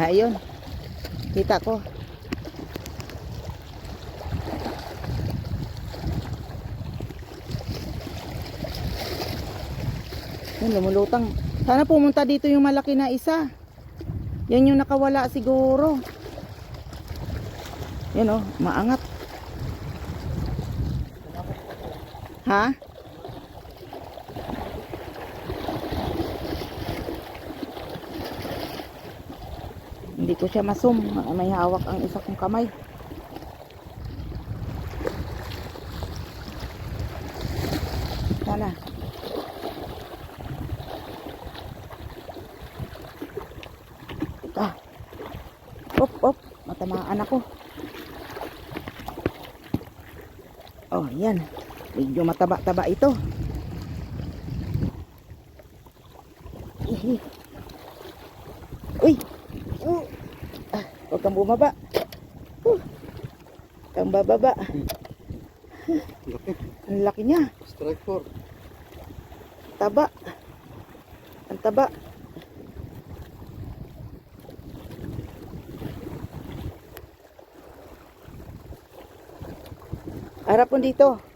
Ayun. Kita ko. Yun, lumulutang. Sana pumunta dito yung malaki na isa. Yan yung nakawala siguro. Yan oh, maangat. Ha? Hindi ko siya masum. May hawak ang isa kong kamay. Sana. Ah. Op, op. Matamaan ako. Oh, yan. Medyo mataba-taba ito. Ihi. Uy! Uh. Ah, huwag kang bumaba. Uh. Kang bababa. Laki. Ang laki niya. Strike 4. Taba. Ang taba. Harap mo dito.